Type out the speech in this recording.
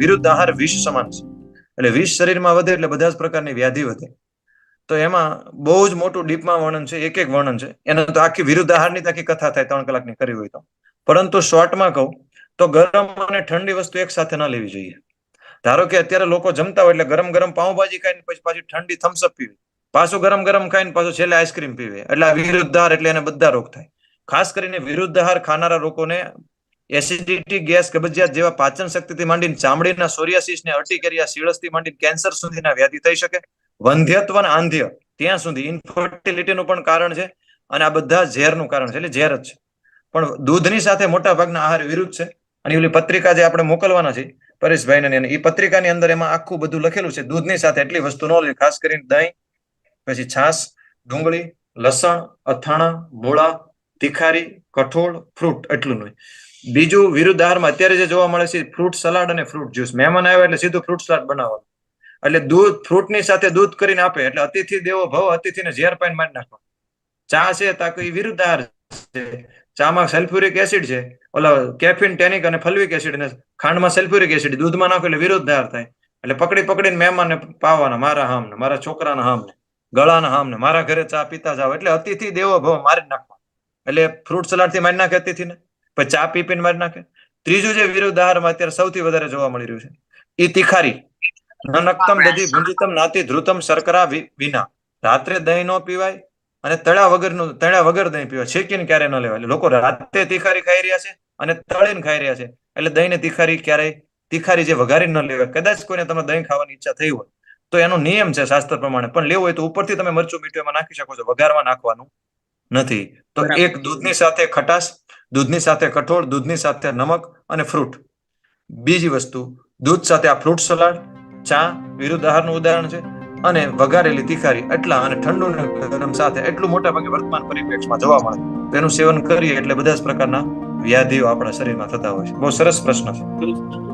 વિરુદ્ધ આહાર વિષ સમાન છે. એટલે વિષ શરીરમાં વધે એટલે બધા જ પ્રકારની વ્યાધિ વધે. તો એમાં બહુ જ મોટું ડીપમાં વર્ણન છે, એક એક વર્ણન છે. એનો તો આખી વિરુદ્ધ આહારની આખી કથા થાય ત્રણ કલાકની કરી હોય તો. પરંતુ શોર્ટમાં કહું તો ગરમ અને ઠંડી વસ્તુ એક સાથે ન લેવી જોઈએ. ધારો કે અત્યારે લોકો જમતા હોય એટલે ગરમ ગરમ પાઉંભાજી ખાઈને પછી પાછી ઠંડી થમ્સઅપ પીવે. પાછું ગરમ ગરમ ખાઈને પાછું છેલ્લે આઈસ્ક્રીમ પીવે. એટલે આ વિરુદ્ધ આહાર એટલે એને બધા રોગ થાય. ખાસ કરીને વિરુદ્ધ આહાર ખાનારા લોકોને એસિડિટી ગેસ કબજિયાત જેવા પાચન શક્તિથી માંડીને ચામડીના સોરિયાસિસ ને અર્ટિકેરિયા સીળસથી માંડીને કેન્સર સુધીના વ્યાધિ થઈ શકે. વંધ્યત્વ અને આંધ્ય, ત્યાં સુધી ઇન્ફર્ટિલિટીનું પણ કારણ છે અને આ બધા ઝેરનું કારણ છે, એટલે ઝેર જ છે. પણ દૂધની સાથે મોટા ભાગના આહાર વિરુદ્ધ છે. અને ઓલી પત્રિકા જે આપણે મોકલવાના છે, પરેશભાઈને એ પત્રિકાની અંદર એમાં આખું બધું લખેલું છે. દૂધની સાથે એટલી વસ્તુ ન લે ખાસ કરીને દહીં, પછી છાસ ડુંગળી, લસણ, અથાણા, મૂળા તિખારી, કઠોળ, ફ્રૂટ એટલું નહીં બીજું વિરુદ્ધ આહારમાં અત્યારે જે જોવા મળે છે ફ્રૂટ સલાડ અને ફ્રૂટ જ્યુસ. મહેમાન આવ્યા એટલે સીધું ફ્રૂટ સલાડ બનાવવાનું. એટલે દૂધ, ફ્રૂટની સાથે દૂધ કરીને આપે. એટલે અતિથિ દેવો ભવ, અતિથિને ઝેર પાઈને મારી નાખવા ચા છે તાકો એ વિરુદ્ધ આહાર છે. ચામાં સલ્ફ્યુરિક એસિડ છે. ઓલા કેફિન, ટેનિક અને ફલ્વિક એસિડ ને ખાંડમાં સલ્ફ્યુરિક એસિડ દૂધમાં નાખો એટલે વિરુદ્ધ આહાર થાય. એટલે પકડી પકડીને મહેમાનને પાવાના મારા હામને, મારા છોકરાના હામને, ગળાના હામને, મારા ઘરે ચા પીતા જાવ એટલે અતિથિ દેવો ભવ મારી નાખવા એટલે ફ્રૂટ સલાડથી મારી નાખે અતિથિને પછી ચા પી પીને મારી નાખે? ત્રીજું જે વિરુદ્ધ આહારમાં અત્યારે સૌથી વધારે જોવા મળી રહ્યું છે એ તિખારી. નનક્તમ દધી ભુંજિતમ નાતિ ધ્રુતમ શર્કરા વિના. રાત્રે દહીં ન પીવાય અને તળ્યા વગરનું તળ્યા વગર દહીં પીવાય. શેકીને ક્યારે ન લેવાય. લોકો રાતે તિખારી ખાઈ રહ્યા છે અને તળીને ખાઈ રહ્યા છે. એટલે દહીં ને તિખારી ક્યારેય તિખારી જે વઘારી ન લેવાય. કદાચ કોઈને તમે દહીં ખાવાની ઈચ્છા થઈ હોય તો એનો નિયમ છે શાસ્ત્ર પ્રમાણે. પણ લેવું હોય તો ઉપરથી તમે મરચું મીઠું એમાં નાખી શકો છો વઘારમાં નાખવાનું. નથી. તો એક દૂધની સાથે ખટાશ દૂધની સાથે કઠોળ દૂધની સાથે નમક અને ફ્રૂટ. બીજી વસ્તુ દૂધ સાથે આ ફ્રૂટ સલાડ ચા વિરુદ્ધ આહારનું ઉદાહરણ છે અને વઘારેલી તિખારી એટલા અને ઠંડુ ગરમ સાથે એટલું મોટા ભાગે વર્તમાન પરિપ્રેક્ષમાં જોવા મળે. તેનું સેવન કરીએ એટલે બધા જ પ્રકારના વ્યાધિઓ આપણા શરીરમાં થતા હોય છે. બહુ સરસ પ્રશ્ન છે.